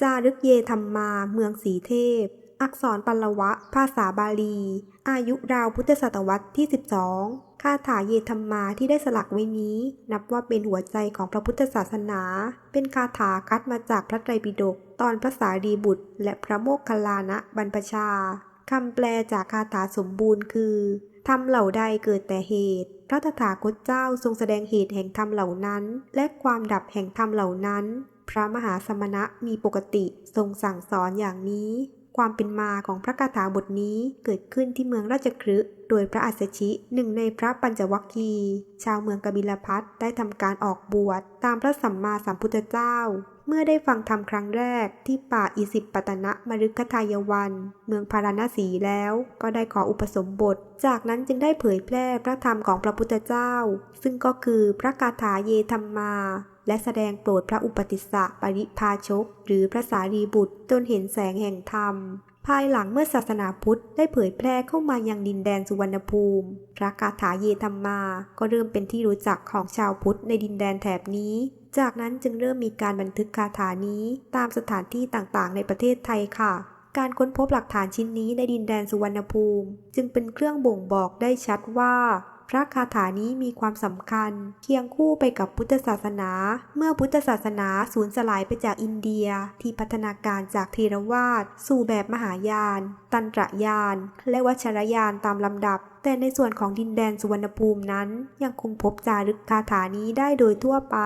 จารึกเยธรรมมา เมืองสีเทพ อักษรปัลวะ ภาษาบาลี อายุราวพุทธศตวรรษที่ 12 คาถาเยธรรมาที่ได้สลักไว้นี้ นับว่าเป็นหัวใจของพระพุทธศาสนา เป็นคาถาคัดมาจากพระไตรปิฎก ตอนพระสารีบุตร และพระโมคคัลลานะบรรพชาคำแปลจากคาถาสมบูรณ์คือ ทำเหล่าใดเกิดแต่เหตุ พระตถาคตเจ้าทรงแสดงเหตุแห่งธรรมเหล่านั้น และความดับแห่งธรรมเหล่านั้น พระมหาสมณะมีปกติทรงสั่งสอนอย่างนี้ ความเป็นมาของพระคาถาบทนี้เกิดขึ้นที่เมืองราชคฤห์โดยพระอัสสชิหนึ่งในพระปัญจวัคคีย์ชาวเมืองกบิลพัทได้ทำการออกบวชตามพระสัมมาสัมพุทธเจ้าเมื่อได้ฟังธรรมครั้งแรกที่ป่าอิสิปตนะมฤคทายวัน เมืองพาราณสีแล้ว ก็ได้ขออุปสมบท จากนั้นจึงได้เผยแพร่พระธรรมของพระพุทธเจ้า ซึ่งก็คือพระคาถาเยธรรมา และแสดงโปรดพระอุปติสสะปริภาชก หรือพระสารีบุตรจนเห็นแสงแห่งธรรม ภายหลังเมื่อศาสนาพุทธได้เผยแพร่เข้ามายังดินแดนสุวรรณภูมิ พระคาถาเยธรรมา ก็เริ่มเป็นที่รู้จักของชาวพุทธในดินแดนแถบนี้ จากนั้นจึงเริ่มมีการบันทึกคาถานี้ตามสถานที่ต่างๆ ในประเทศไทยค่ะ การค้นพบหลักฐานชิ้นนี้ในดินแดนสุวรรณภูมิ จึงเป็นเครื่องบ่งบอกได้ชัดว่า พระคาถานี้มีความสำคัญเคียงคู่ไปกับพุทธศาสนา เมื่อพุทธศาสนาสูญสลายไปจากอินเดียที่พัฒนาการจากเทรวาสสู่แบบมหายาน ตันตรยาน และวัชรยานตามลำดับ แต่ในส่วนของดินแดนสุวรรณภูมินั้น ยังคงพบจารึกคาถานี้ได้โดยทั่วไป